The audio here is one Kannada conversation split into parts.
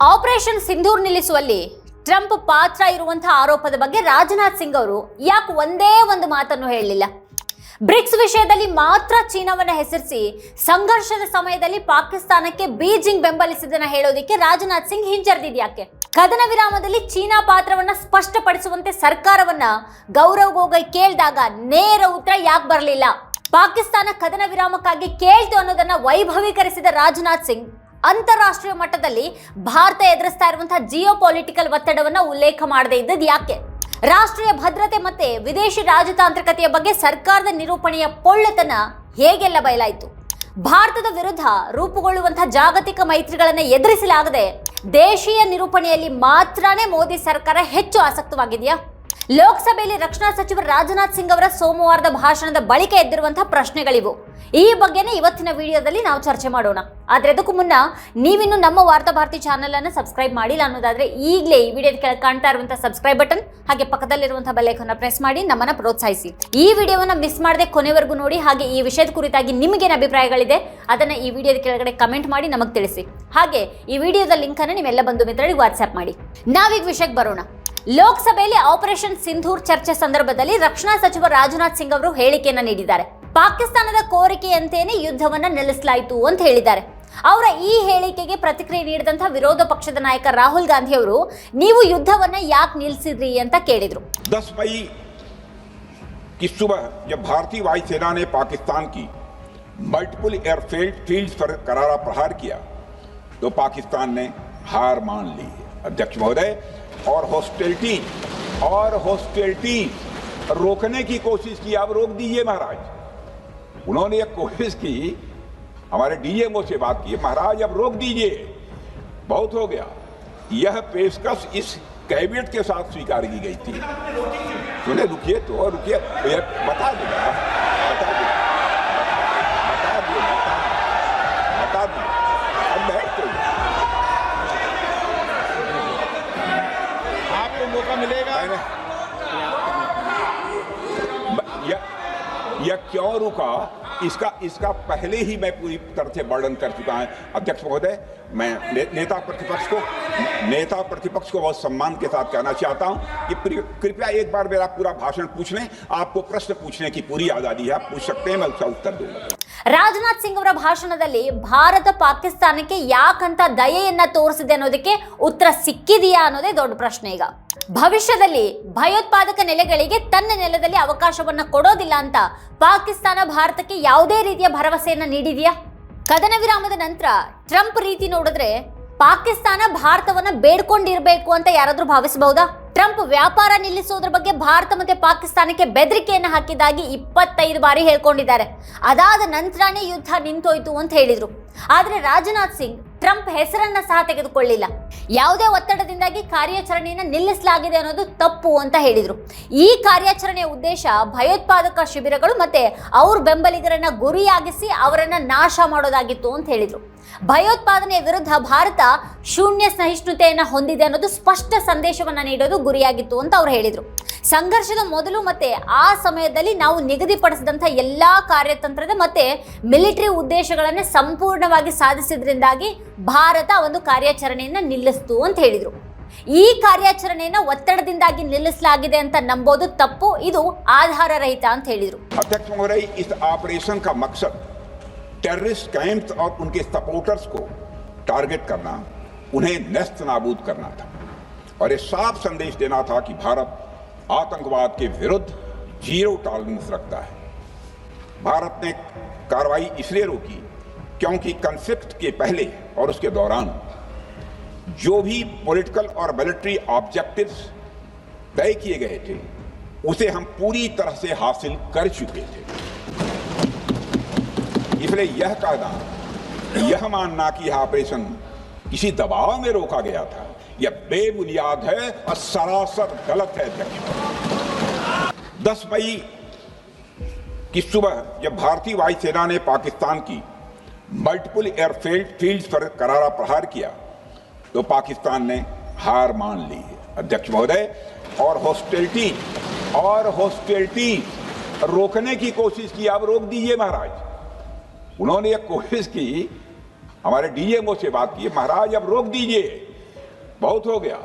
ಆಪರೇಷನ್ ಸಿಂಧೂರ್ ನಿಲ್ಲಿಸುವಲ್ಲಿ ಟ್ರಂಪ್ ಪಾತ್ರ ಇರುವಂತಹ ಆರೋಪದ ಬಗ್ಗೆ ರಾಜನಾಥ್ ಸಿಂಗ್ ಅವರು ಯಾಕೆ ಒಂದೇ ಒಂದು ಮಾತನ್ನು ಹೇಳಲಿಲ್ಲ? ಬ್ರಿಕ್ಸ್ ವಿಷಯದಲ್ಲಿ ಮಾತ್ರ ಚೀನಾವನ್ನ ಹೆಸರಿಸಿ ಸಂಘರ್ಷದ ಸಮಯದಲ್ಲಿ ಪಾಕಿಸ್ತಾನಕ್ಕೆ ಬೀಜಿಂಗ್ ಬೆಂಬಲಿಸಿದನ್ನ ಹೇಳೋದಿಕ್ಕೆ ರಾಜನಾಥ್ ಸಿಂಗ್ ಹಿಂಜರಿದಿದ್ಯಾಕೆ ಕದನ ವಿರಾಮದಲ್ಲಿ ಚೀನಾ ಪಾತ್ರವನ್ನ ಸ್ಪಷ್ಟಪಡಿಸುವಂತೆ ಸರ್ಕಾರವನ್ನ ಗೌರವ್ ಗೊಗೊಯ್ ಕೇಳಿದಾಗ ನೇರ ಉತ್ತರ ಯಾಕೆ ಬರಲಿಲ್ಲ? ಪಾಕಿಸ್ತಾನ ಕದನ ವಿರಾಮಕ್ಕಾಗಿ ಕೇಳ್ತು ಅನ್ನೋದನ್ನ ವೈಭವೀಕರಿಸಿದ ರಾಜನಾಥ್ ಸಿಂಗ್ ಅಂತಾರಾಷ್ಟ್ರೀಯ ಮಟ್ಟದಲ್ಲಿ ಭಾರತ ಎದುರಿಸ್ತಾ ಇರುವಂತಹ ಜಿಯೋ ಪೊಲಿಟಿಕಲ್ ಒತ್ತಡವನ್ನು ಉಲ್ಲೇಖ ಮಾಡದೇ ಇದ್ದದ್ದು ಯಾಕೆ? ರಾಷ್ಟ್ರೀಯ ಭದ್ರತೆ ಮತ್ತೆ ವಿದೇಶಿ ರಾಜತಾಂತ್ರಿಕತೆಯ ಬಗ್ಗೆ ಸರ್ಕಾರದ ನಿರೂಪಣೆಯ ಪೊಳ್ಳೆತನ ಹೇಗೆಲ್ಲ ಬಯಲಾಯಿತು? ಭಾರತದ ವಿರುದ್ಧ ರೂಪುಗೊಳ್ಳುವಂತಹ ಜಾಗತಿಕ ಮೈತ್ರಿಗಳನ್ನು ಎದುರಿಸಲಾಗದೆ ದೇಶೀಯ ನಿರೂಪಣೆಯಲ್ಲಿ ಮಾತ್ರನೇ ಮೋದಿ ಸರ್ಕಾರ ಹೆಚ್ಚು ಆಸಕ್ತವಾಗಿದೆಯಾ? ಲೋಕಸಭೆಯಲ್ಲಿ ರಕ್ಷಣಾ ಸಚಿವ ರಾಜನಾಥ್ ಸಿಂಗ್ ಅವರ ಸೋಮವಾರದ ಭಾಷಣದ ಬಳಿಕ ಎದ್ದಿರುವಂತಹ ಪ್ರಶ್ನೆಗಳಿವು. ಈ ಬಗ್ಗೆನೇ ಇವತ್ತಿನ ವಿಡಿಯೋದಲ್ಲಿ ನಾವು ಚರ್ಚೆ ಮಾಡೋಣ. ಆದ್ರೆ ಅದಕ್ಕೂ ಮುನ್ನ ನೀವಿನ್ನು ನಮ್ಮ ವಾರ್ತಾ ಭಾರತಿ ಚಾನೆಲ್ ಅನ್ನು ಸಬ್ಸ್ಕ್ರೈಬ್ ಮಾಡಿಲ್ಲ ಅನ್ನೋದಾದ್ರೆ ಈಗಲೇ ಈ ವಿಡಿಯೋದ ಕೆಳಗೆ ಕಾಣ್ತಾ ಇರುವಂತಹ ಸಬ್ಸ್ಕ್ರೈಬ್ ಬಟನ್, ಹಾಗೆ ಪಕ್ಕದಲ್ಲಿರುವಂತಹ ಬೆಲ್ಲೈಕನ್ನ ಪ್ರೆಸ್ ಮಾಡಿ ನಮ್ಮನ್ನ ಪ್ರೋತ್ಸಾಹಿಸಿ. ಈ ವಿಡಿಯೋವನ್ನ ಮಿಸ್ ಮಾಡದೆ ಕೊನೆವರೆಗೂ ನೋಡಿ, ಹಾಗೆ ಈ ವಿಷಯದ ಕುರಿತಾಗಿ ನಿಮಗೇನು ಅಭಿಪ್ರಾಯಗಳಿದೆ ಅದನ್ನ ಈ ವಿಡಿಯೋದ ಕೆಳಗಡೆ ಕಮೆಂಟ್ ಮಾಡಿ ನಮಗೆ ತಿಳಿಸಿ. ಹಾಗೆ ಈ ವಿಡಿಯೋದ ಲಿಂಕ್ ಅನ್ನು ನಿಮ್ಮೆಲ್ಲ ಬಂಧು ಮಿತ್ರರಿಗೆ ವಾಟ್ಸ್ಆಪ್ ಮಾಡಿ. ನಾವೀಗ ವಿಷಯಕ್ಕೆ ಬರೋಣ. ಲೋಕಸಭೆಯಲ್ಲಿ ಆಪರೇಷನ್ ಸಿಂಧೂರ್ ಚರ್ಚೆ ಸಂದರ್ಭದಲ್ಲಿ ರಕ್ಷಣಾ ಸಚಿವ ರಾಜನಾಥ್ ಸಿಂಗ್ ಅವರು ಹೇಳಿಕೆಯನ್ನ ನೀಡಿದ್ದಾರೆ ಪಾಕಿಸ್ತಾನದ ಕೋರಿಕೆಯಂತೆಯೇ ಯುದ್ಧವನ್ನ ನಿಲ್ಲಿಸಲಾಯಿತು ಅಂತ ಹೇಳಿದ್ದಾರೆ ಅವರ ಈ ಹೇಳಿಕೆಗೆ ಪ್ರತಿಕ್ರಿಯೆ ನೀಡಿದಂತಹ ವಿರೋಧ ಪಕ್ಷದ ನಾಯಕ ರಾಹುಲ್ ಗಾಂಧಿ ಅವರು ನೀವು ಯುದ್ಧವನ್ನ ಯಾಕೆ ನಿಲ್ಲಿಸಿದ್ರಿ ಅಂತ ಕೇಳಿದ್ರು 10 मई की सुबह जब भारतीय वायुसेना ने पाकिस्तान की मल्टीपल एयरफील्ड फील्ड्स पर करारा प्रहार किया तो पाकिस्तान ने हार मान ली अध्यक्ष महोदय और हॉस्टेलिटी और हॉस्टेलिटी रोकने की कोशिश की। अब रोक दीजिए महाराज। उन्होंने एक कोशिश की, हमारे डीएमओ से बात की, महाराज, अब रोक दीजिए। बहुत हो गया। यह पेशकश इस कैबिनेट के साथ स्वीकार की गई थी। सुने, रुकिए तो रुकिए। बता दूँगा बता दूँगा बता दूँगा बता दूँगा अब बैठ तो आपको मौका मिलेगा मैंने यह यह क्यों रुका इसका इसका पहले ही मैं पूरी तरह से वर्णन कर चुका हूं अध्यक्ष महोदय मैं ने, नेता प्रतिपक्ष को नेता प्रतिपक्ष को बहुत सम्मान के साथ कहना चाहता हूं कि प्रि- कृपया एक बार मेरा पूरा भाषण पूछ लें आपको प्रश्न पूछने की पूरी आजादी है आप पूछ सकते हैं मैं उसका उत्तर दूंगा ರಾಜನಾಥ್ ಸಿಂಗ್ ಅವರ ಭಾಷಣದಲ್ಲಿ ಭಾರತ ಪಾಕಿಸ್ತಾನಕ್ಕೆ ಯಾಕಂತ ದಯೆಯನ್ನ ತೋರಿಸಿದೆ ಅನ್ನೋದಕ್ಕೆ ಉತ್ತರ ಸಿಕ್ಕಿದೆಯಾ ಅನ್ನೋದೇ ದೊಡ್ಡ ಪ್ರಶ್ನೆ ಈಗ ಭವಿಷ್ಯದಲ್ಲಿ ಭಯೋತ್ಪಾದಕ ನೆಲೆಗಳಿಗೆ ತನ್ನ ನೆಲದಲ್ಲಿ ಅವಕಾಶವನ್ನ ಕೊಡೋದಿಲ್ಲ ಅಂತ ಪಾಕಿಸ್ತಾನ ಭಾರತಕ್ಕೆ ಯಾವುದೇ ರೀತಿಯ ಭರವಸೆಯನ್ನ ನೀಡಿದೆಯಾ? ಕದನ ವಿರಾಮದ ನಂತರ ಟ್ರಂಪ್ ರೀತಿ ನೋಡಿದ್ರೆ ಪಾಕಿಸ್ತಾನ ಭಾರತವನ್ನ ಬೇಡ್ಕೊಂಡಿರ್ಬೇಕು ಅಂತ ಯಾರಾದ್ರೂ ಭಾವಿಸಬಹುದಾ? ಟ್ರಂಪ್ ವ್ಯಾಪಾರ ನಿಲ್ಲಿಸೋದ್ರ ಬಗ್ಗೆ ಭಾರತ ಮತ್ತೆ ಪಾಕಿಸ್ತಾನಕ್ಕೆ ಬೆದರಿಕೆಯನ್ನು ಹಾಕಿದ್ದಾಗಿ ಇಪ್ಪತ್ತೈದು ಬಾರಿ ಹೇಳ್ಕೊಂಡಿದ್ದಾರೆ. ಅದಾದ ನಂತರನೇ ಯುದ್ಧ ನಿಂತೋಯ್ತು ಅಂತ ಹೇಳಿದ್ರು. ಆದ್ರೆ ರಾಜನಾಥ್ ಸಿಂಗ್ ಟ್ರಂಪ್ ಹೆಸರನ್ನ ಸಹ ತೆಗೆದುಕೊಳ್ಳಿಲ್ಲ. ಯಾವುದೇ ಒತ್ತಡದಿಂದಾಗಿ ಕಾರ್ಯಾಚರಣೆಯನ್ನು ನಿಲ್ಲಿಸಲಾಗಿದೆ ಅನ್ನೋದು ತಪ್ಪು ಅಂತ ಹೇಳಿದರು. ಈ ಕಾರ್ಯಾಚರಣೆಯ ಉದ್ದೇಶ ಭಯೋತ್ಪಾದಕ ಶಿಬಿರಗಳು ಮತ್ತೆ ಅವ್ರ ಬೆಂಬಲಿಗರನ್ನ ಗುರಿಯಾಗಿಸಿ ಅವರನ್ನ ನಾಶ ಮಾಡೋದಾಗಿತ್ತು ಅಂತ ಹೇಳಿದ್ರು. ಭಯೋತ್ಪಾದನೆಯ ವಿರುದ್ಧ ಭಾರತ ಶೂನ್ಯ ಸಹಿಷ್ಣುತೆಯನ್ನು ಹೊಂದಿದೆ ಅನ್ನೋದು ಸ್ಪಷ್ಟ ಸಂದೇಶವನ್ನು ನೀಡೋದು ಗುರಿಯಾಗಿತ್ತು ಅಂತ ಅವ್ರು ಹೇಳಿದರು. ಸಂಘರ್ಷದ ಮೊದಲು ಮತ್ತೆ ಆ ಸಮಯದಲ್ಲಿ ನಾವು ನಿಗದಿಪಡಿಸಿದಂಥ ಎಲ್ಲಾ ಕಾರ್ಯತಂತ್ರದ ಮತ್ತೆ ಮಿಲಿಟರಿ ಉದ್ದೇಶಗಳನ್ನು ಸಂಪೂರ್ಣವಾಗಿ ಸಾಧಿಸಿದ್ರಿಂದಾಗಿ ಭಾರತ ಒಂದು ಕಾರ್ಯಾಚರಣೆಯನ್ನು ನಿಲ್ಲಿಸ್ತು ಅಂತ ಹೇಳಿದರು. ಈ ಕಾರ್ಯಾಚರಣೆಯನ್ನು ಒತ್ತಡದಿಂದಾಗಿ ನಿಲ್ಲಿಸಲಾಗಿದೆ ಅಂತ ನಂಬೋದು ತಪ್ಪು, ಇದು ಆಧಾರ ರಹಿತ ಅಂತ ಹೇಳಿದ್ರು. टेररिस्ट कैंप्स और उनके सपोर्टर्स को टारगेट करना, उन्हें नस्त नाबूद करना था। और ये साफ़ संदेश देना था कि भारत आतंकवाद के विरुद्ध ज़ीरो टॉलरेंस रखता है। भारत ने कार्रवाई इसलिए रोकी क्योंकि कंफ्लिक्ट के पहले और उसके दौरान जो भी पॉलिटिकल और मिलिट्री ऑब्जेक्टिव्स तय किए गए थे, उसे हम पूरी तरह से हासिल कर चुके थे। इसलिए यह कहना यह मानना कि यह ऑपरेशन किसी दबाव में रोका गया था। यह बेबुनियाद है और सरासर गलत है, अध्यक्ष। दस मई की सुबह जब भारतीय वायुसेना ने पाकिस्तान की मल्टीपल एयरफील्ड फ़ील्ड पर करारा प्रहार किया तो पाकिस्तान ने हार मान ली अध्यक्ष महोदय। और हॉस्टेलिटी और हॉस्टिलिटी रोकने की कोशिश की। अब रोक दीजिए महाराज। उन्होंने एक कोशिश की हमारे डीएमओ से बात की महाराज अब रोक दीजिए बहुत हो गया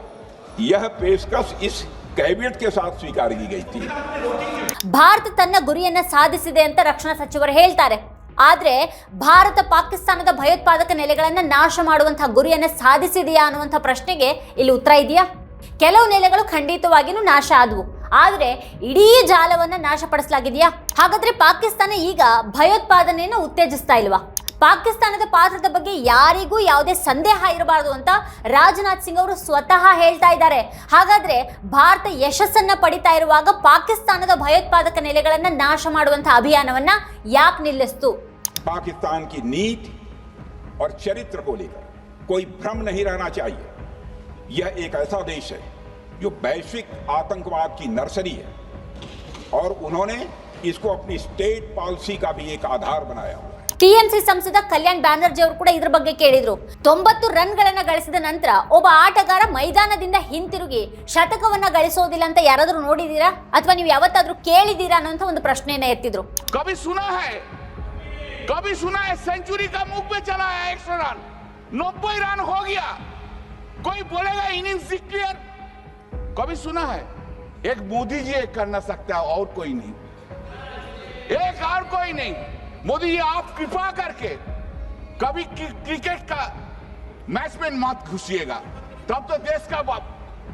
यह पेशकश इस कैबिनेट के साथ स्वीकार की गई थी ಭಾರತ ತನ್ನ ಗುರಿಯನ್ನ ಸಾಧಿಸಿದೆ ಅಂತ ರಕ್ಷಣಾ ಸಚಿವರು ಹೇಳ್ತಾರೆ ಆದ್ರೆ ಭಾರತ ಪಾಕಿಸ್ತಾನದ ಭಯೋತ್ಪಾದಕ ನೆಲೆಗಳನ್ನ ನಾಶ ಮಾಡುವಂತಹ ಗುರಿಯನ್ನ ಸಾಧಿಸಿದೆಯಾ ಅನ್ನುವಂಥ ಪ್ರಶ್ನೆಗೆ ಇಲ್ಲಿ ಉತ್ತರ ಇದೆಯಾ ಕೆಲವು ನೆಲೆಗಳು ಖಂಡಿತವಾಗಿಯೂ ನಾಶ ಆದವು ಆದ್ರೆ ಇಡೀ ಜಾಲವನ್ನ ನಾಶಪಡಿಸಲಾಗಿದೆಯಾ ಹಾಗಾದ್ರೆ ಪಾಕಿಸ್ತಾನ ಈಗ ಭಯೋತ್ಪಾದನೆಯನ್ನು ಉತ್ತೇಜಿಸ್ತಾ ಇಲ್ವಾ ಪಾಕಿಸ್ತಾನದ ಪಾತ್ರದ ಬಗ್ಗೆ ಯಾರಿಗೂ ಯಾವುದೇ ಸಂದೇಹ ಇರಬಾರದು ಅಂತ ರಾಜನಾಥ್ ಸಿಂಗ್ ಅವರು ಸ್ವತಃ ಹೇಳ್ತಾ ಇದ್ದಾರೆ ಹಾಗಾದ್ರೆ ಭಾರತ ಯಶಸ್ಸನ್ನ ಪಡಿತಾ ಇರುವಾಗ ಪಾಕಿಸ್ತಾನದ ಭಯೋತ್ಪಾದಕ ನೆಲೆಗಳನ್ನ ನಾಶ ಮಾಡುವಂತಹ ಅಭಿಯಾನವನ್ನ ಯಾಕೆ ನಿಲ್ಲಿಸ್ತು पाकिस्तान की नीति और चरित्र को लेकर कोई भ्रम नहीं रहना चाहिए यह एक ऐसा देश है जो वैश्विक आतंकवाद की नर्सरी है और उन्होंने इसको अपनी स्टेट पॉलिसी का भी एक आधार बनाया हुआ है ಟಿಎಂಸಿ ಸಂಸದ ಕಲ್ಯಾಣ್ ಬ್ಯಾನರ್ಜಿ ಅವರು ಕೂಡ ಇದ್ರ ಬಗ್ಗೆ ಕೇಳಿದ್ರು ತೊಂಬತ್ತು ರನ್ಗಳನ್ನ ಗಳಿಸಿದ ನಂತರ ಒಬ್ಬ ಆಟಗಾರ ಮೈದಾನದಿಂದ ಹಿಂತಿರುಗಿ ಶತಕವನ್ನ ಗಳಿಸೋದಿಲ್ಲ ಅಂತ ಯಾರಾದ್ರೂ ನೋಡಿದೀರಾ ಅಥವಾ ನೀವು ಯಾವತ್ತಾದ್ರೂ ಕೇಳಿದೀರಾ ಅನ್ನೋಂಥ ಒಂದು ಪ್ರಶ್ನೆಯನ್ನ ಎತ್ತಿದ್ರು कभी सुना है कभी सुना है सेंचुरी का मुख पे चला है एक सौ रन नब्बे रन हो गया कोई बोलेगा इनिंग्स क्लियर कभी सुना है एक मोदी जी एक कर ना सकता है और कोई नहीं एक और कोई नहीं मोदी जी आप कृपा करके कभी क्रि- क्रिकेट का मैच में मत घुसिएगा तब तो देश का वा-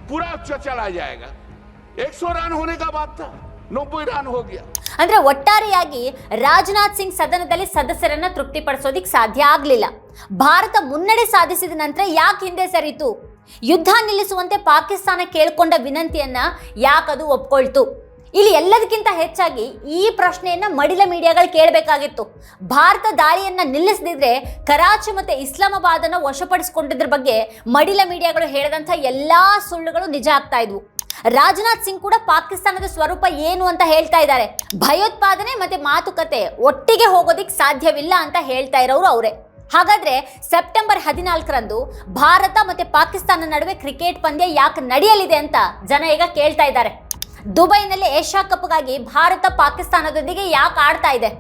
पूरा च- चला जाएगा 100 रन होने का बात था नब्बे रन हो गया ಅಂದ್ರೆ ಒಟ್ಟಾರೆಯಾಗಿ ರಾಜನಾಥ್ ಸಿಂಗ್ ಸದನದಲ್ಲಿ ಸದಸ್ಯರನ್ನ ತೃಪ್ತಿಪಡಿಸೋದಿಕ್ ಸಾಧ್ಯ ಆಗ್ಲಿಲ್ಲ ಭಾರತ ಮುನ್ನಡೆ ಸಾಧಿಸಿದ ನಂತರ ಯಾಕೆ ಹಿಂದೆ ಸರಿತು? ಯುದ್ಧ ನಿಲ್ಲಿಸುವಂತೆ ಪಾಕಿಸ್ತಾನ ಕೇಳಿಕೊಂಡ ವಿನಂತಿಯನ್ನ ಯಾಕದು ಒಪ್ಕೊಳ್ತು? ಇಲ್ಲಿ ಎಲ್ಲದಕ್ಕಿಂತ ಹೆಚ್ಚಾಗಿ ಈ ಪ್ರಶ್ನೆಯನ್ನ ಮಡಿಲ ಮೀಡಿಯಾಗಳು ಕೇಳಬೇಕಾಗಿತ್ತು. ಭಾರತ ದಾಳಿಯನ್ನ ನಿಲ್ಲಿಸದಿದ್ರೆ ಕರಾಚಿ ಮತ್ತೆ ಇಸ್ಲಾಮಾಬಾದನ್ನ ವಶಪಡಿಸಿಕೊಂಡಿದ್ರ ಬಗ್ಗೆ ಮಡಿಲ ಮೀಡಿಯಾಗಳು ಹೇಳಿದಂಥ ಎಲ್ಲಾ ಸುಳ್ಳುಗಳು ನಿಜ ಆಗ್ತಾ ಇದ್ವು. ರಾಜನಾಥ್ ಸಿಂಗ್ ಕೂಡ ಪಾಕಿಸ್ತಾನದ ಸ್ವರೂಪ ಏನು ಅಂತ ಹೇಳ್ತಾ ಇದ್ದಾರೆ. ಭಯೋತ್ಪಾದನೆ ಮತ್ತೆ ಮಾತುಕತೆ ಒಟ್ಟಿಗೆ ಹೋಗೋದಿಕ್ ಸಾಧ್ಯವಿಲ್ಲ ಅಂತ ಹೇಳ್ತಾ ಇರೋರು ಅವರೇ. ಹಾಗಾದ್ರೆ ಸೆಪ್ಟೆಂಬರ್ ಹದಿನಾಲ್ಕರಂದು ಭಾರತ ಮತ್ತೆ ಪಾಕಿಸ್ತಾನ ನಡುವೆ ಕ್ರಿಕೆಟ್ ಪಂದ್ಯ ಯಾಕೆ ನಡೆಯಲಿದೆ ಅಂತ ಜನ ಈಗ ಕೇಳ್ತಾ ಇದ್ದಾರೆ ದುಬೈನಲ್ಲಿ ಏಷ್ಯಾ ಕಪ್ಗಾಗಿ ಭಾರತ ಪಾಕಿಸ್ತಾನದೊಂದಿಗೆ ಯಾಕೆ ಆಡ್ತಾ ಇದೆ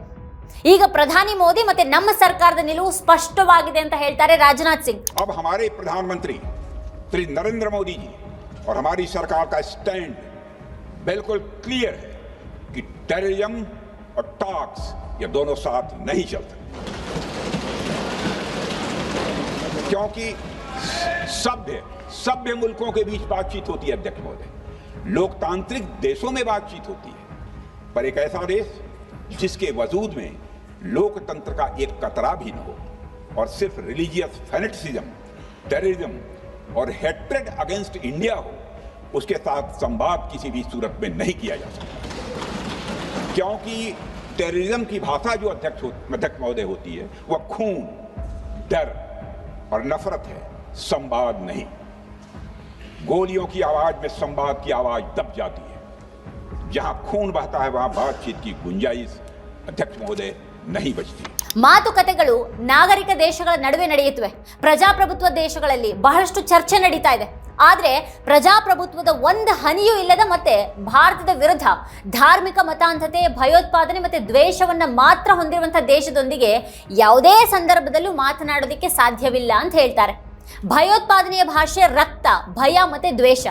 ಈಗ ಪ್ರಧಾನಿ ಮೋದಿ ಮತ್ತೆ ನಮ್ಮ ಸರ್ಕಾರದ ನಿಲುವು ಸ್ಪಷ್ಟವಾಗಿದೆ ಅಂತ ಹೇಳ್ತಾರೆ ರಾಜನಾಥ್ ಸಿಂಗ್ अब हमारे प्रधानमंत्री श्री नरेंद्र मोदी जी और हमारी सरकार का स्टैंड बिल्कुल क्लियर है कि टेररिज्म और टॉक्स ये दोनों साथ नहीं चलते क्योंकि सभ्य सभ्य मुल्कों के बीच बातचीत होती है, अध्यक्ष महोदय। लोकतांत्रिक देशों में बातचीत होती है। पर एक ऐसा देश, जिसके वजूद में लोकतंत्र का एक कतरा भी न हो, और सिर्फ़ रिलीजियस फैनेटिसिज्म टेररिज्म और हेट्रेड अगेंस्ट इंडिया हो, उसके साथ संवाद किसी भी सूरत में नहीं किया जा सकता। क्योंकि टेररिज्म की भाषा जो अध्यक्ष अध्यक्ष महोदय होती है, वह खून, डर और नफरत है संवाद नहीं गोलियों की आवाज में संवाद की आवाज दब जाती है जहां खून बहता है वहां बातचीत की गुंजाइश अध्यक्ष महोदय नहीं बचती ಮಾತುಕತೆಗಳು ನಾಗರಿಕ ದೇಶಗಳ ನಡುವೆ ನಡೆಯುತ್ತವೆ ಪ್ರಜಾಪ್ರಭುತ್ವ ದೇಶಗಳಲ್ಲಿ ಬಹಳಷ್ಟು ಚರ್ಚೆ ನಡೀತಾ ಇದೆ ಆದ್ರೆ ಪ್ರಜಾಪ್ರಭುತ್ವದ ಒಂದು ಹನಿಯೂ ಇಲ್ಲದ ಮತ್ತೆ ಭಾರತದ ವಿರುದ್ಧ ಧಾರ್ಮಿಕ ಮತಾಂಧತೆ, ಭಯೋತ್ಪಾದನೆ ಮತ್ತು ದ್ವೇಷವನ್ನು ಮಾತ್ರ ಹೊಂದಿರುವಂಥ ದೇಶದೊಂದಿಗೆ ಯಾವುದೇ ಸಂದರ್ಭದಲ್ಲೂ ಮಾತನಾಡೋದಕ್ಕೆ ಸಾಧ್ಯವಿಲ್ಲ ಅಂತ ಹೇಳ್ತಾರೆ. ಭಯೋತ್ಪಾದನೆಯ ಭಾಷೆ ರಕ್ತ, ಭಯ ಮತ್ತು ದ್ವೇಷ.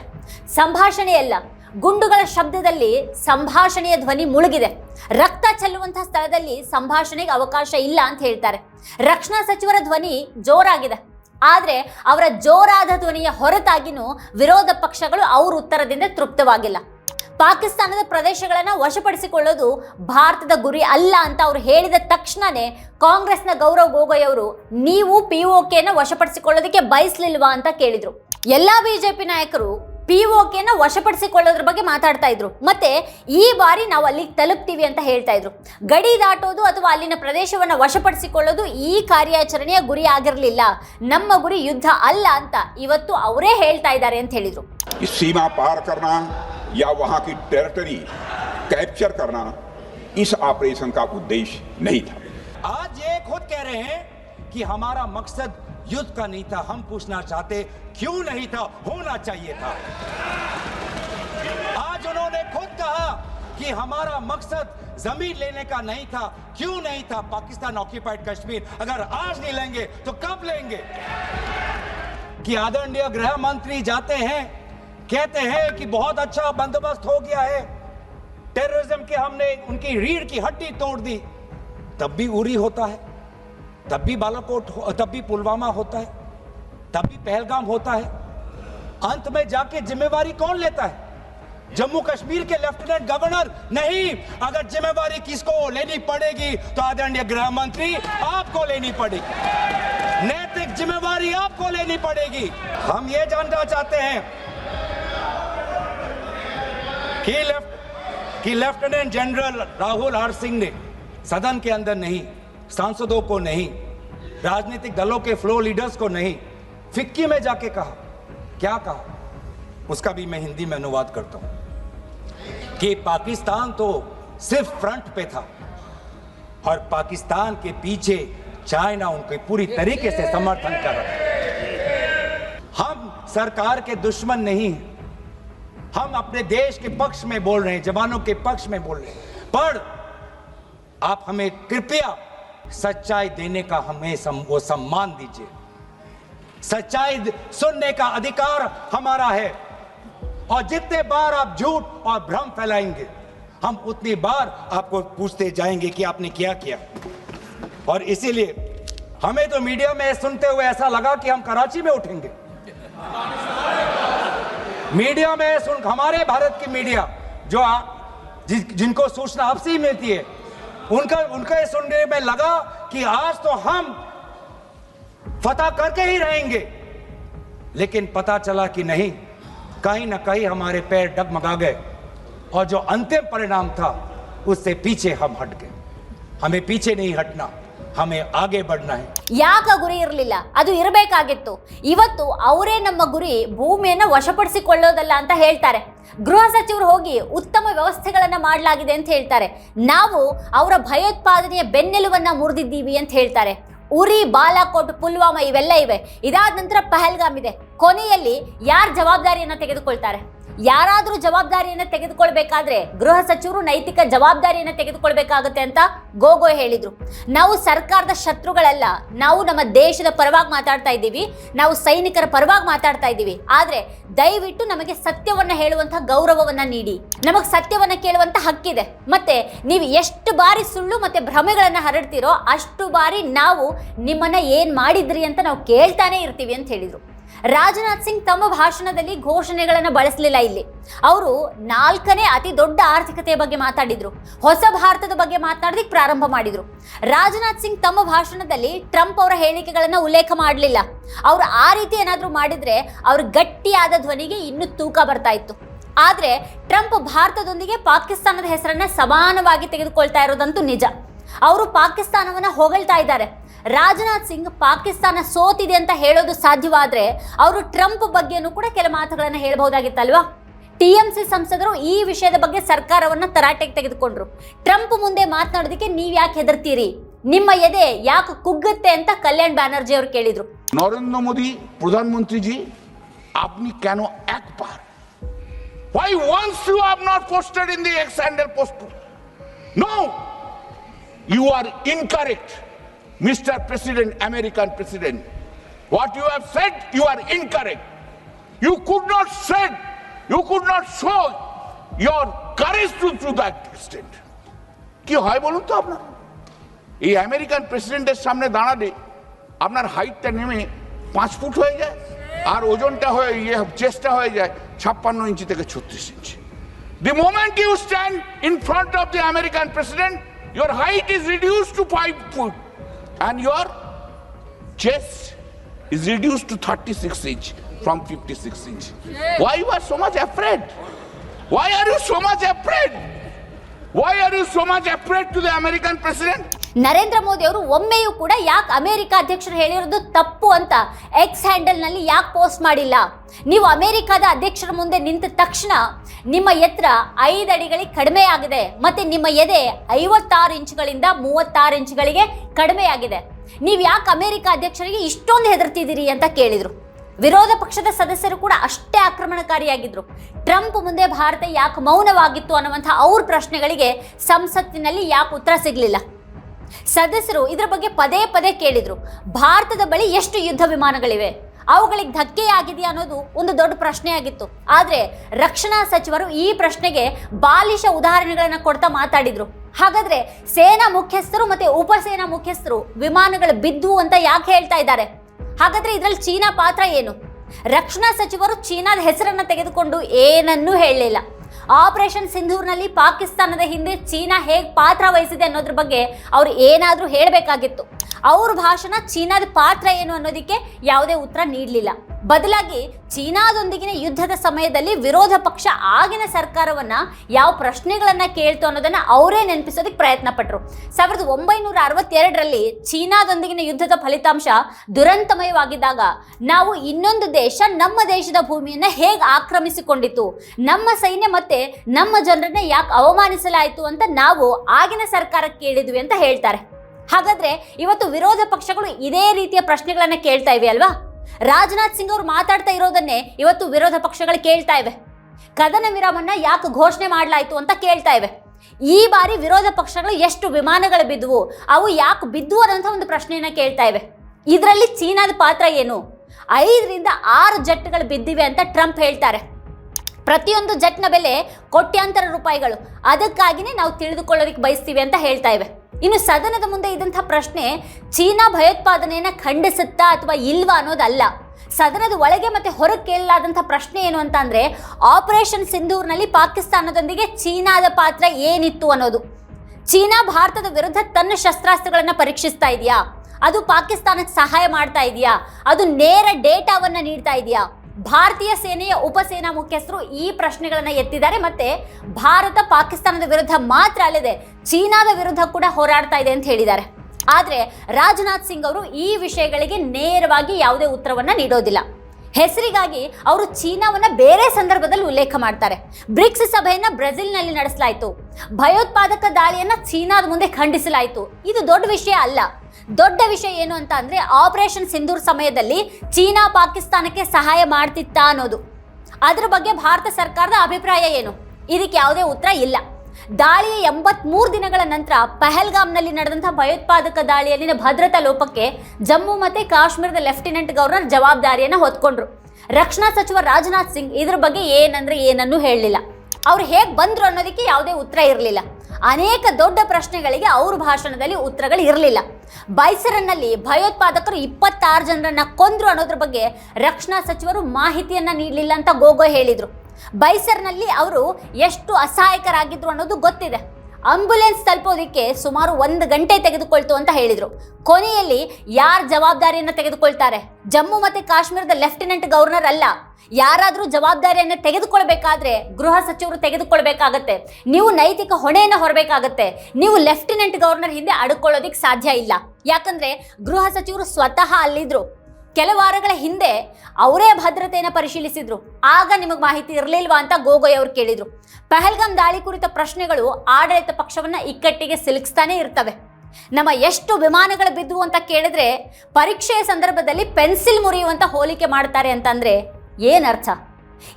ಸಂಭಾಷಣೆಯಲ್ಲ ಗುಂಡುಗಳ ಶಬ್ದದಲ್ಲಿ ಸಂಭಾಷಣೆಯ ಧ್ವನಿ ಮುಳುಗಿದೆ. ರಕ್ತ ಚೆಲ್ಲುವಂತಹ ಸ್ಥಳದಲ್ಲಿ ಸಂಭಾಷಣೆಗೆ ಅವಕಾಶ ಇಲ್ಲ ಅಂತ ಹೇಳ್ತಾರೆ. ರಕ್ಷಣಾ ಸಚಿವರ ಧ್ವನಿ ಜೋರಾಗಿದೆ. ಆದ್ರೆ ಅವರ ಜೋರಾದ ಧ್ವನಿಯ ಹೊರತಾಗಿನೂ ವಿರೋಧ ಪಕ್ಷಗಳು ಅವ್ರ ಉತ್ತರದಿಂದ ತೃಪ್ತವಾಗಿಲ್ಲ. ಪಾಕಿಸ್ತಾನದ ಪ್ರದೇಶಗಳನ್ನು ವಶಪಡಿಸಿಕೊಳ್ಳೋದು ಭಾರತದ ಗುರಿ ಅಲ್ಲ ಅಂತ ಅವರು ಹೇಳಿದ ತಕ್ಷಣವೇ ಕಾಂಗ್ರೆಸ್ನ ಗೌರವ್ ಗೊಗೊಯ್ ಅವರು, ನೀವು ಪಿಒಕೆನ ವಶಪಡಿಸಿಕೊಳ್ಳೋದಕ್ಕೆ ಬಯಸಲಿಲ್ವಾ? ಅಂತ ಕೇಳಿದ್ರು. ಎಲ್ಲಾ ಬಿಜೆಪಿ ನಾಯಕರು ಪಿಒಕೆನ ವಶಪಡಿಸಿಕೊಳ್ಳೋದ್ರ ಬಗ್ಗೆ ಮಾತಾಡ್ತಾ ಇದ್ರು ಮತ್ತೆ ಈ ಬಾರಿ ನಾವು ಅಲ್ಲಿಗೆ ತಲುಪ್ತೀವಿ ಅಂತ ಹೇಳ್ತಾ ಇದ್ರು ಗಡಿ ದಾಟೋದು ಅಥವಾ ಅಲ್ಲಿನ ಪ್ರದೇಶವನ್ನ ವಶಪಡಿಸಿಕೊಳ್ಳೋದು ಈ ಕಾರ್ಯಾಚರಣೆಯ ಗುರಿ ಆಗಿರಲಿಲ್ಲ ನಮ್ಮ ಗುರಿ ಯುದ್ಧ ಅಲ್ಲ ಅಂತ ಇವತ್ತು ಅವರೇ ಹೇಳ್ತಾ ಇದ್ದಾರೆ ಅಂತ ಹೇಳಿದ್ರು इस सीमा पार करना या वहां की टेरिटरी कैप्चर करना इस ऑपरेशन का उद्देश्य नहीं था आज ये खुद कह रहे हैं कि हमारा मकसद युद्ध का नहीं था, हम पूछना चाहते क्यों नहीं था, होना चाहिए था। आज उन्होंने खुद कहा कि हमारा मकसद ज़मीन लेने का नहीं था, क्यों नहीं था, पाकिस्तान ऑक्यूपाइड कश्मीर। अगर आज नहीं लेंगे तो कब लेंगे? कि आदरणीय गृह मंत्री जाते हैं, कहते हैं कि बहुत अच्छा बंदोबस्त हो गया है। टेररिज्म के हमने उनकी रीढ़ की हड्डी तोड़ दी, तब भी उरी होता है। तब भी बालाकोट तब भी पुलवामा होता है, तब भी पहलगाम होता है। अंत में जाके जिम्मेवारी कौन लेता है? जम्मू कश्मीर के लेफ्टिनेंट गवर्नर नहीं। अगर जिम्मेवारी किसको लेनी पड़ेगी तो आदरणीय गृह मंत्री आपको लेनी पड़ेगी। नैतिक जिम्मेवारी आपको लेनी पड़ेगी। हम ये जानना चाहते हैं कि लेफ़्ट कि lieutenant general Rahul R Singh ने सदन के अंदर नहीं सांसदों को नहीं, राजनीतिक दलों के फ्लो लीडर्स को नहीं, फिक्की में जाके कहा। क्या कहा? उसका भी मैं हिंदी में अनुवाद करता हूँ कि पाकिस्तान तो सिर्फ़ फ्रंट पे था और पाकिस्तान के पीछे चाइना उनके पूरी तरीके से समर्थन कर रहा है। हम सरकार के दुश्मन नहीं हैं। हम अपने देश के पक्ष में बोल रहे हैं, जवानों के पक्ष में बोल रहे हैं। पर आप हमें कृपया सच्चाई देने का हमें सम, वो सम्मान दीजिए। सच्चाई सुनने का अधिकार हमारा है। और जितने बार आप झूठ और भ्रम फैलाएँगे हम उतनी बार आपको पूछते जाएँगे कि आपने क्या किया। और इसीलिए हमें तो मीडिया में सुनते हुए ऐसा लगा कि हम कराची में उठेंगे। मीडिया में सुन हमारे भारत की मीडिया जो आ, जि, जिनको सूचना आपसे ही मिलती है उनका उनका ये सुनने में लगा कि आज तो हम फतह करके ही रहेंगे। लेकिन पता चला कि नहीं, कहीं ना कहीं हमारे पैर डगमगा गए और जो अंतिम परिणाम था, उससे पीछे हम हट गए। हमें पीछे नहीं हटना। ಹಮೇ ಆಗೆ ಬಡ್ನಾ. ಯಾಕ ಗುರಿ ಇರಲಿಲ್ಲ? ಅದು ಇರಬೇಕಾಗಿತ್ತು. ಇವತ್ತು ಅವರೇ ನಮ್ಮ ಗುರಿ ಭೂಮಿಯನ್ನು ವಶಪಡಿಸಿಕೊಳ್ಳೋದಲ್ಲ ಅಂತ ಹೇಳ್ತಾರೆ. ಗೃಹ ಸಚಿವರು ಹೋಗಿ ಉತ್ತಮ ವ್ಯವಸ್ಥೆಗಳನ್ನು ಮಾಡಲಾಗಿದೆ ಅಂತ ಹೇಳ್ತಾರೆ. ನಾವು ಅವರ ಭಯೋತ್ಪಾದನೆಯ ಬೆನ್ನೆಲುವನ್ನು ಮುರಿದಿದ್ದೀವಿ ಅಂತ ಹೇಳ್ತಾರೆ. ಉರಿ, ಬಾಲಾಕೋಟ್, ಪುಲ್ವಾಮಾ ಇವೆಲ್ಲ ಇವೆ. ಇದಾದ ನಂತರ ಪಹಲ್ಗಾಮ್ ಇದೆ. ಕೊನೆಯಲ್ಲಿ ಯಾರು ಜವಾಬ್ದಾರಿಯನ್ನು ತೆಗೆದುಕೊಳ್ತಾರೆ? ಯಾರಾದರೂ ಜವಾಬ್ದಾರಿಯನ್ನು ತೆಗೆದುಕೊಳ್ಬೇಕಾದ್ರೆ ಗೃಹ ಸಚಿವರು ನೈತಿಕ ಜವಾಬ್ದಾರಿಯನ್ನು ತೆಗೆದುಕೊಳ್ಬೇಕಾಗುತ್ತೆ ಅಂತ ಗೋಗೊಯ್ ಹೇಳಿದರು. ನಾವು ಸರ್ಕಾರದ ಶತ್ರುಗಳಲ್ಲ, ನಾವು ನಮ್ಮ ದೇಶದ ಪರವಾಗಿ ಮಾತಾಡ್ತಾ ಇದ್ದೀವಿ, ನಾವು ಸೈನಿಕರ ಪರವಾಗಿ ಮಾತಾಡ್ತಾ ಇದ್ದೀವಿ. ಆದರೆ ದಯವಿಟ್ಟು ನಮಗೆ ಸತ್ಯವನ್ನು ಹೇಳುವಂಥ ಗೌರವವನ್ನು ನೀಡಿ. ನಮಗೆ ಸತ್ಯವನ್ನು ಕೇಳುವಂಥ ಹಕ್ಕಿದೆ. ಮತ್ತೆ ನೀವು ಎಷ್ಟು ಬಾರಿ ಸುಳ್ಳು ಮತ್ತೆ ಭ್ರಮೆಗಳನ್ನು ಹರಡ್ತೀರೋ ಅಷ್ಟು ಬಾರಿ ನಾವು ನಿಮ್ಮನ್ನು ಏನು ಮಾಡಿದ್ರಿ ಅಂತ ನಾವು ಕೇಳ್ತಾನೆ ಇರ್ತೀವಿ ಅಂತ ಹೇಳಿದ್ರು. ರಾಜನಾಥ್ ಸಿಂಗ್ ತಮ್ಮ ಭಾಷಣದಲ್ಲಿ ಘೋಷಣೆಗಳನ್ನು ಬಳಸಲಿಲ್ಲ ಇಲ್ಲಿ. ಅವರು ನಾಲ್ಕನೇ ಅತಿ ದೊಡ್ಡ ಆರ್ಥಿಕತೆಯ ಬಗ್ಗೆ ಮಾತಾಡಿದ್ರು. ಹೊಸ ಭಾರತದ ಬಗ್ಗೆ ಮಾತನಾಡೋದಕ್ಕೆ ಪ್ರಾರಂಭ ಮಾಡಿದ್ರು. ರಾಜನಾಥ್ ಸಿಂಗ್ ತಮ್ಮ ಭಾಷಣದಲ್ಲಿ ಟ್ರಂಪ್ ಅವರ ಹೇಳಿಕೆಗಳನ್ನು ಉಲ್ಲೇಖ ಮಾಡಲಿಲ್ಲ. ಅವರು ಆ ರೀತಿ ಏನಾದರೂ ಮಾಡಿದ್ರೆ ಅವ್ರ ಗಟ್ಟಿಯಾದ ಧ್ವನಿಗೆ ಇನ್ನೂ ತೂಕ ಬರ್ತಾ ಇತ್ತು. ಆದ್ರೆ ಟ್ರಂಪ್ ಭಾರತದೊಂದಿಗೆ ಪಾಕಿಸ್ತಾನದ ಹೆಸರನ್ನ ಸಮಾನವಾಗಿ ತೆಗೆದುಕೊಳ್ತಾ ಇರೋದಂತೂ ನಿಜ. ಅವರು ಪಾಕಿಸ್ತಾನವನ್ನ ಹೊಗಳ್ತಾ ಇದ್ದಾರೆ. ರಾಜನಾಥ್ ಸಿಂಗ್ ಪಾಕಿಸ್ತಾನ ಸೋತಿದೆ ಅಂತ ಹೇಳೋದು ಸಾಧ್ಯವಾದ್ರೆ ಅವರು ಟ್ರಂಪ್ ಬಗ್ಗೆನೂ ಕೂಡ ಕೆಲ ಮಾತುಗಳನ್ನ ಹೇಳಬಹುದಾಗಿತ್ತಲ್ವಾ ಟಿಎಂಸಿ ಸಂಸದರು ಈ ವಿಷಯದ ಬಗ್ಗೆ ಸರ್ಕಾರವನ್ನ ತರಾಟೆಗೆ ತೆಗೆದುಕೊಂಡ್ರು ಟ್ರಂಪ್ ಮುಂದೆ ಮಾತನಾಡೋದಕ್ಕೆ ನೀವ್ ಯಾಕೆ ಹೆದರ್ತೀರಿ ನಿಮ್ಮ ಎದೆ ಯಾಕೆ ಕುಗ್ಗುತ್ತೆ ಅಂತ ಕಲ್ಯಾಣ್ ಬ್ಯಾನರ್ಜಿ ಅವರು ಕೇಳಿದ್ರು নরেন্দ্র মোদী প্রধানমন্ত্রীজি আপনি কেন একবার Why once you have not posted in the X handle post? No, you are incorrect, Mr. President, American President. What you have said, you are incorrect. You could not said, you could not show your courage to, to that extent. কি হয় বলুন তো আপনার এই আমেরিকান প্রেসিডেন্টের সামনে দাঁড়ালে আপনার হাইটটা নেমে পাঁচ ফুট হয়ে যায় আর ওজনটা হয়ে ইয়ে চেষ্টা হয়ে যায় ছাপ্পান্ন ইঞ্চি থেকে ছত্রিশ inch the moment you stand in front of the American president your height is reduce to five foot and your chest is reduced to 36 inch from 56 inch. Why you are so much afraid? Why are you so much afraid? Why are you so much afraid to the American president? Narendra Modi ಅವರು ಒಮ್ಮೆಯೂ ಕೂಡ ಯಾಕೆ ಅಮೆರಿಕ ಅಧ್ಯಕ್ಷರು ಹೇಳಿರೋದು ತಪ್ಪು ಅಂತ ಎಕ್ಸ್ ಹ್ಯಾಂಡಲ್ನಲ್ಲಿ ಯಾಕೆ ಪೋಸ್ಟ್ ಮಾಡಿಲ್ಲ ನೀವು ಅಮೆರಿಕದ ಅಧ್ಯಕ್ಷರ ಮುಂದೆ ನಿಂತ ತಕ್ಷಣ ನಿಮ್ಮ ಎತ್ತರ ಐದು ಅಡಿಗಳಿಗೆ ಕಡಿಮೆ ಆಗಿದೆ, ಮತ್ತೆ ನಿಮ್ಮ ಎದೆ ಐವತ್ತಾರು ಇಂಚುಗಳಿಂದ ಮೂವತ್ತಾರು ಇಂಚುಗಳಿಗೆ ಕಡಿಮೆಯಾಗಿದೆ ನೀವು ಯಾಕೆ ಅಮೆರಿಕ ಅಧ್ಯಕ್ಷರಿಗೆ ಇಷ್ಟೊಂದು ಹೆದರ್ತಿದ್ದೀರಿ ಅಂತ ಕೇಳಿದರು. ವಿರೋಧ ಪಕ್ಷದ ಸದಸ್ಯರು ಕೂಡ ಅಷ್ಟೇ ಆಕ್ರಮಣಕಾರಿಯಾಗಿದ್ದರು ಟ್ರಂಪ್ ಮುಂದೆ ಭಾರತ ಯಾಕೆ ಮೌನವಾಗಿತ್ತು ಅನ್ನುವಂಥ ಅವ್ರ ಪ್ರಶ್ನೆಗಳಿಗೆ ಸಂಸತ್ತಿನಲ್ಲಿ ಯಾಕೆ ಉತ್ತರ ಸಿಗಲಿಲ್ಲ. ಸದಸ್ಯರು ಇದರ ಬಗ್ಗೆ ಪದೇ ಪದೇ ಕೇಳಿದರು. ಭಾರತದ ಬಳಿ ಎಷ್ಟು ಯುದ್ಧ ವಿಮಾನಗಳಿವೆ? ಅವುಗಳಿಗೆ ಧಕ್ಕೆಯಾಗಿದೆಯಾ ಅನ್ನೋದು ಒಂದು ದೊಡ್ಡ ಪ್ರಶ್ನೆಯಾಗಿತ್ತು ಆದರೆ ರಕ್ಷಣಾ ಸಚಿವರು ಈ ಪ್ರಶ್ನೆಗೆ ಬಾಲಿಶ ಉದಾಹರಣೆಗಳನ್ನು ಕೊಡ್ತಾ ಮಾತಾಡಿದ್ರು. ಹಾಗಾದ್ರೆ ಸೇನಾ ಮುಖ್ಯಸ್ಥರು ಮತ್ತೆ ಉಪಸೇನಾ ಮುಖ್ಯಸ್ಥರು ವಿಮಾನಗಳು ಬಿದ್ದುವು ಅಂತ ಯಾಕೆ ಹೇಳ್ತಾ ಇದ್ದಾರೆ? ಹಾಗಾದ್ರೆ ಇದರಲ್ಲಿ ಚೀನಾ ಪಾತ್ರ ಏನು? ರಕ್ಷಣಾ ಸಚಿವರು ಚೀನಾದ ಹೆಸರನ್ನ ತೆಗೆದುಕೊಂಡು ಏನನ್ನೂ ಹೇಳಲಿಲ್ಲ. ಆಪರೇಷನ್ ಸಿಂಧೂರ್ನಲ್ಲಿ ಪಾಕಿಸ್ತಾನದ ಹಿಂದೆ ಚೀನಾ ಹೇಗೆ ಪಾತ್ರ ವಹಿಸಿದೆ ಅನ್ನೋದ್ರ ಬಗ್ಗೆ ಅವರು ಏನಾದರೂ ಹೇಳಬೇಕಾಗಿತ್ತು. ಅವ್ರ ಭಾಷಣ ಚೀನಾದ ಪಾತ್ರ ಏನು ಅನ್ನೋದಕ್ಕೆ ಯಾವುದೇ ಉತ್ತರ ನೀಡಲಿಲ್ಲ. ಬದಲಾಗಿ ಚೀನಾದೊಂದಿಗಿನ ಯುದ್ಧದ ಸಮಯದಲ್ಲಿ ವಿರೋಧ ಪಕ್ಷ ಆಗಿನ ಸರ್ಕಾರವನ್ನ ಯಾವ ಪ್ರಶ್ನೆಗಳನ್ನು ಕೇಳ್ತು ಅನ್ನೋದನ್ನ ಅವರೇ ನೆನಪಿಸೋದಕ್ಕೆ ಪ್ರಯತ್ನ ಪಟ್ಟರು ಸಾವಿರದ ಒಂಬೈನೂರ ಅರವತ್ತೆರಡರಲ್ಲಿ ಚೀನಾದೊಂದಿಗಿನ ಯುದ್ಧದ ಫಲಿತಾಂಶ ದುರಂತಮಯವಾಗಿದ್ದಾಗ ನಾವು ಇನ್ನೊಂದು ದೇಶ ನಮ್ಮ ದೇಶದ ಭೂಮಿಯನ್ನು ಹೇಗೆ ಆಕ್ರಮಿಸಿಕೊಂಡಿತು ನಮ್ಮ ಸೈನ್ಯ ಮತ್ತೆ ನಮ್ಮ ಜನರನ್ನ ಯಾಕೆ ಅವಮಾನಿಸಲಾಯಿತು ಅಂತ ನಾವು ಆಗಿನ ಸರ್ಕಾರಕ್ಕೆ ಕೇಳಿದ್ವಿ ಅಂತ ಹೇಳ್ತಾರೆ. ಹಾಗಾದ್ರೆ ಇವತ್ತು ವಿರೋಧ ಪಕ್ಷಗಳು ಇದೇ ರೀತಿಯ ಪ್ರಶ್ನೆಗಳನ್ನ ಕೇಳ್ತಾ ಇವೆ ಅಲ್ವಾ? ರಾಜನಾಥ್ ಸಿಂಗ್ ಅವರು ಮಾತಾಡ್ತಾ ಇರೋದನ್ನೇ ಇವತ್ತು ವಿರೋಧ ಪಕ್ಷಗಳು ಕೇಳ್ತಾ ಇವೆ. ಕದನ ವಿರಾಮನ್ನ ಯಾಕೆ ಘೋಷಣೆ ಮಾಡಲಾಯಿತು ಅಂತ ಕೇಳ್ತಾ ಇವೆ. ಈ ಬಾರಿ ವಿರೋಧ ಪಕ್ಷಗಳು ಎಷ್ಟು ವಿಮಾನಗಳು ಬಿದ್ದುವು ಅವು ಯಾಕೆ ಬಿದ್ದುವು ಅನ್ನೋಂಥ ಒಂದು ಪ್ರಶ್ನೆಯನ್ನ ಕೇಳ್ತಾ ಇವೆ. ಇದರಲ್ಲಿ ಚೀನಾದ ಪಾತ್ರ ಏನು? ಐದರಿಂದ ಆರು ಜೆಟ್ಗಳು ಬಿದ್ದಿವೆ ಅಂತ ಟ್ರಂಪ್ ಹೇಳ್ತಾರೆ. ಪ್ರತಿಯೊಂದು ಜಟ್ನ ಬೆಲೆ ಕೋಟ್ಯಾಂತರ ರೂಪಾಯಿಗಳು. ಅದಕ್ಕಾಗಿನೇ ನಾವು ತಿಳಿದುಕೊಳ್ಳೋದಕ್ಕೆ ಬಯಸ್ತೀವಿ ಅಂತ ಹೇಳ್ತಾ ಇವೆ. ಇನ್ನು ಸದನದ ಮುಂದೆ ಇದ್ದಂಥ ಪ್ರಶ್ನೆ, ಚೀನಾ ಭಯೋತ್ಪಾದನೆಯನ್ನು ಖಂಡಿಸುತ್ತಾ ಅಥವಾ ಇಲ್ವಾ ಅನ್ನೋದಲ್ಲ. ಸದನದ ಒಳಗೆ ಮತ್ತೆ ಹೊರಗೆ ಕೇಳಲಾದಂಥ ಪ್ರಶ್ನೆ ಏನು ಅಂತ ಅಂದರೆ ಆಪರೇಷನ್ ಸಿಂಧೂರ್ನಲ್ಲಿ ಪಾಕಿಸ್ತಾನದೊಂದಿಗೆ ಚೀನಾದ ಪಾತ್ರ ಏನಿತ್ತು ಅನ್ನೋದು. ಚೀನಾ ಭಾರತದ ವಿರುದ್ಧ ತನ್ನ ಶಸ್ತ್ರಾಸ್ತ್ರಗಳನ್ನು ಪರೀಕ್ಷಿಸ್ತಾ ಇದೆಯಾ? ಅದು ಪಾಕಿಸ್ತಾನಕ್ಕೆ ಸಹಾಯ ಮಾಡ್ತಾ ಇದೆಯಾ? ಅದು ನೇರ ಡೇಟಾವನ್ನು ನೀಡ್ತಾ ಇದೆಯಾ? ಭಾರತೀಯ ಸೇನೆಯ ಉಪಸೇನಾ ಮುಖ್ಯಸ್ಥರು ಈ ಪ್ರಶ್ನೆಗಳನ್ನು ಎತ್ತಿದ್ದಾರೆ. ಮತ್ತೆ ಭಾರತ ಪಾಕಿಸ್ತಾನದ ವಿರುದ್ಧ ಮಾತ್ರ ಅಲ್ಲದೆ ಚೀನಾದ ವಿರುದ್ಧ ಕೂಡ ಹೋರಾಡ್ತಾ ಇದೆ ಅಂತ ಹೇಳಿದ್ದಾರೆ. ಆದರೆ ರಾಜನಾಥ್ ಸಿಂಗ್ ಅವರು ಈ ವಿಷಯಗಳಿಗೆ ನೇರವಾಗಿ ಯಾವುದೇ ಉತ್ತರವನ್ನು ನೀಡೋದಿಲ್ಲ. ಹೆಸರಿಗಾಗಿ ಅವರು ಚೀನಾವನ್ನ ಬೇರೆ ಸಂದರ್ಭದಲ್ಲಿ ಉಲ್ಲೇಖ ಮಾಡ್ತಾರೆ. ಬ್ರಿಕ್ಸ್ ಸಭೆಯನ್ನ ಬ್ರೆಜಿಲ್ನಲ್ಲಿ ನಡೆಸಲಾಯಿತು. ಭಯೋತ್ಪಾದಕ ದಾಳಿಯನ್ನ ಚೀನಾದ ಮುಂದೆ ಖಂಡಿಸಲಾಯಿತು. ಇದು ದೊಡ್ಡ ವಿಷಯ ಅಲ್ಲ. ದೊಡ್ಡ ವಿಷಯ ಏನು ಅಂತ ಅಂದರೆ ಆಪರೇಷನ್ ಸಿಂಧೂರ್ ಸಮಯದಲ್ಲಿ ಚೀನಾ ಪಾಕಿಸ್ತಾನಕ್ಕೆ ಸಹಾಯ ಮಾಡ್ತಿತ್ತಾ ಅನ್ನೋದು. ಅದ್ರ ಬಗ್ಗೆ ಭಾರತ ಸರ್ಕಾರದ ಅಭಿಪ್ರಾಯ ಏನು? ಇದಕ್ಕೆ ಯಾವುದೇ ಉತ್ತರ ಇಲ್ಲ. ದಾಳಿಯ ಎಂಬತ್ಮೂರು ದಿನಗಳ ನಂತರ ಪಹಲ್ಗಾಮ್ನಲ್ಲಿ ನಡೆದಂತಹ ಭಯೋತ್ಪಾದಕ ದಾಳಿಯಲ್ಲಿನ ಭದ್ರತಾ ಲೋಪಕ್ಕೆ ಜಮ್ಮು ಮತ್ತೆ ಕಾಶ್ಮೀರದ ಲೆಫ್ಟಿನೆಂಟ್ ಗವರ್ನರ್ ಜವಾಬ್ದಾರಿಯನ್ನು ಹೊತ್ಕೊಂಡ್ರು. ರಕ್ಷಣಾ ಸಚಿವ ರಾಜನಾಥ್ ಸಿಂಗ್ ಇದ್ರ ಬಗ್ಗೆ ಏನಂದ್ರೆ ಏನನ್ನೂ ಹೇಳಲಿಲ್ಲ. ಅವ್ರು ಹೇಗೆ ಬಂದ್ರು ಅನ್ನೋದಕ್ಕೆ ಯಾವುದೇ ಉತ್ತರ ಇರಲಿಲ್ಲ. ಅನೇಕ ದೊಡ್ಡ ಪ್ರಶ್ನೆಗಳಿಗೆ ಅವ್ರ ಭಾಷಣದಲ್ಲಿ ಉತ್ತರಗಳು ಇರಲಿಲ್ಲ. ಬೈಸರನ್ನಲ್ಲಿ ಭಯೋತ್ಪಾದಕರು ಇಪ್ಪತ್ತಾರು ಜನರನ್ನ ಕೊಂದ್ರು ಅನ್ನೋದ್ರ ಬಗ್ಗೆ ರಕ್ಷಣಾ ಸಚಿವರು ಮಾಹಿತಿಯನ್ನ ನೀಡಲಿಲ್ಲ ಅಂತ ಗೋಗೋ ಹೇಳಿದ್ರು. ಬೈಸರ್ನಲ್ಲಿ ಅವರು ಎಷ್ಟು ಅಸಹಾಯಕರಾಗಿದ್ರು ಅನ್ನೋದು ಗೊತ್ತಿದೆ. ಆಂಬ್ಯುಲೆನ್ಸ್ ತಲುಪೋದಕ್ಕೆ ಸುಮಾರು ಒಂದು ಗಂಟೆ ತೆಗೆದುಕೊಳ್ತು ಅಂತ ಹೇಳಿದರು. ಕೊನೆಯಲ್ಲಿ ಯಾರು ಜವಾಬ್ದಾರಿಯನ್ನು ತೆಗೆದುಕೊಳ್ತಾರೆ? ಜಮ್ಮು ಮತ್ತು ಕಾಶ್ಮೀರದ ಲೆಫ್ಟಿನೆಂಟ್ ಗವರ್ನರ್ ಅಲ್ಲ. ಯಾರಾದರೂ ಜವಾಬ್ದಾರಿಯನ್ನು ತೆಗೆದುಕೊಳ್ಬೇಕಾದ್ರೆ ಗೃಹ ಸಚಿವರು ತೆಗೆದುಕೊಳ್ಬೇಕಾಗತ್ತೆ. ನೀವು ನೈತಿಕ ಹೊಣೆಯನ್ನು ಹೊರಬೇಕಾಗತ್ತೆ. ನೀವು ಲೆಫ್ಟಿನೆಂಟ್ ಗವರ್ನರ್ ಹಿಂದೆ ಅಡ್ಕೊಳ್ಳೋದಿಕ್ಕೆ ಸಾಧ್ಯ ಇಲ್ಲ. ಯಾಕಂದರೆ ಗೃಹ ಸಚಿವರು ಸ್ವತಃ ಅಲ್ಲಿದ್ರು. ಕೆಲ ವಾರಗಳ ಹಿಂದೆ ಅವರೇ ಭದ್ರತೆಯನ್ನು ಪರಿಶೀಲಿಸಿದ್ರು. ಆಗ ನಿಮಗೆ ಮಾಹಿತಿ ಇರಲಿಲ್ವಾ ಅಂತ ಗೋಗೊಯ್ ಅವರು ಕೇಳಿದರು. ಪಹಲ್ಗಾಮ್ ದಾಳಿ ಕುರಿತ ಪ್ರಶ್ನೆಗಳು ಆಡಳಿತ ಪಕ್ಷವನ್ನ ಇಕ್ಕಟ್ಟಿಗೆ ಸಿಲುಕಿಸ್ತಾನೆ ಇರ್ತವೆ. ನಮ್ಮ ಎಷ್ಟು ವಿಮಾನಗಳು ಬಿದ್ದವು ಅಂತ ಕೇಳಿದ್ರೆ ಪರೀಕ್ಷೆಯ ಸಂದರ್ಭದಲ್ಲಿ ಪೆನ್ಸಿಲ್ ಮುರಿಯುವಂತ ಹೋಲಿಕೆ ಮಾಡ್ತಾರೆ ಅಂತಂದ್ರೆ ಏನರ್ಥ?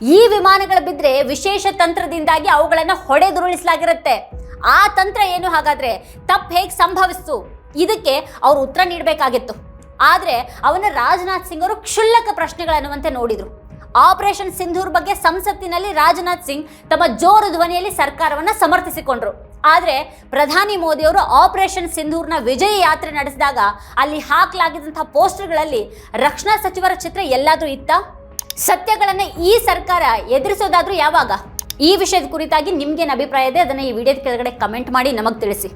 ಈ ವಿಮಾನಗಳು ಬಿದ್ದರೆ ವಿಶೇಷ ತಂತ್ರದಿಂದಾಗಿ ಅವುಗಳನ್ನು ಹೊಡೆದುರುಳಿಸಲಾಗಿರುತ್ತೆ. ಆ ತಂತ್ರ ಏನು ಹಾಗಾದ್ರೆ ತಪ್ಪು ಹೇಗೆ ಸಂಭವಿಸ್ತು? ಇದಕ್ಕೆ ಅವರು ಉತ್ತರ ನೀಡಬೇಕಾಗಿತ್ತು. ಆದರೆ ಅವನ ರಾಜನಾಥ್ ಸಿಂಗ್ ಅವರು ಕ್ಷುಲ್ಲಕ ಪ್ರಶ್ನೆಗಳನ್ನುವಂತೆ ನೋಡಿದರು. ಆಪರೇಷನ್ ಸಿಂಧೂರ್ ಬಗ್ಗೆ ಸಂಸತ್ತಿನಲ್ಲಿ ರಾಜನಾಥ್ ಸಿಂಗ್ ತಮ್ಮ ಜೋರು ಧ್ವನಿಯಲ್ಲಿ ಸರ್ಕಾರವನ್ನು ಸಮರ್ಥಿಸಿಕೊಂಡರು. ಆದರೆ ಪ್ರಧಾನಿ ಮೋದಿ ಅವರು ಆಪರೇಷನ್ ಸಿಂಧೂರ್ನ ವಿಜಯ ಯಾತ್ರೆ ನಡೆಸಿದಾಗ ಅಲ್ಲಿ ಹಾಕಲಾಗಿದ್ದಂಥ ಪೋಸ್ಟರ್ಗಳಲ್ಲಿ ರಕ್ಷಣಾ ಸಚಿವರ ಚಿತ್ರ ಎಲ್ಲಾದರೂ ಇತ್ತಾ? ಸತ್ಯಗಳನ್ನ ಈ ಸರ್ಕಾರ ಎದುರಿಸೋದಾದ್ರೂ ಯಾವಾಗ? ಈ ವಿಷಯದ ಕುರಿತಾಗಿ ನಿಮ್ಗೇನು ಅಭಿಪ್ರಾಯ ಇದೆ? ಅದನ್ನು ಈ ವಿಡಿಯೋದ ಕೆಳಗಡೆ ಕಮೆಂಟ್ ಮಾಡಿ ನಮಗೆ ತಿಳಿಸಿ.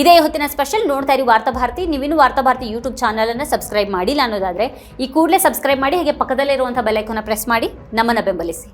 ಇದೇ ಹೊತ್ತಿನ ಸ್ಪೆಷಲ್ ನೋಡ್ತಾ ಇರಿ ವಾರ್ತಾಭಾರತಿ ನೀವಿನ್ನು ವಾರ್ತಾಭಾರತಿ ಯೂಟ್ಯೂಬ್ ಚಾನಲನ್ನು ಸಬ್ಸ್ಕ್ರೈಬ್ ಮಾಡಿಲ್ಲ ಅನ್ನೋದಾದರೆ ಈ ಕೂಡಲೇ ಸಬ್ಸ್ಕ್ರೈಬ್ ಮಾಡಿ, ಹಾಗೆ ಪಕ್ಕದಲ್ಲಿರುವಂಥ ಬೆಲೈಕನ್ನ ಪ್ರೆಸ್ ಮಾಡಿ, ನಮ್ಮನ್ನು ಬೆಂಬಲಿಸಿ.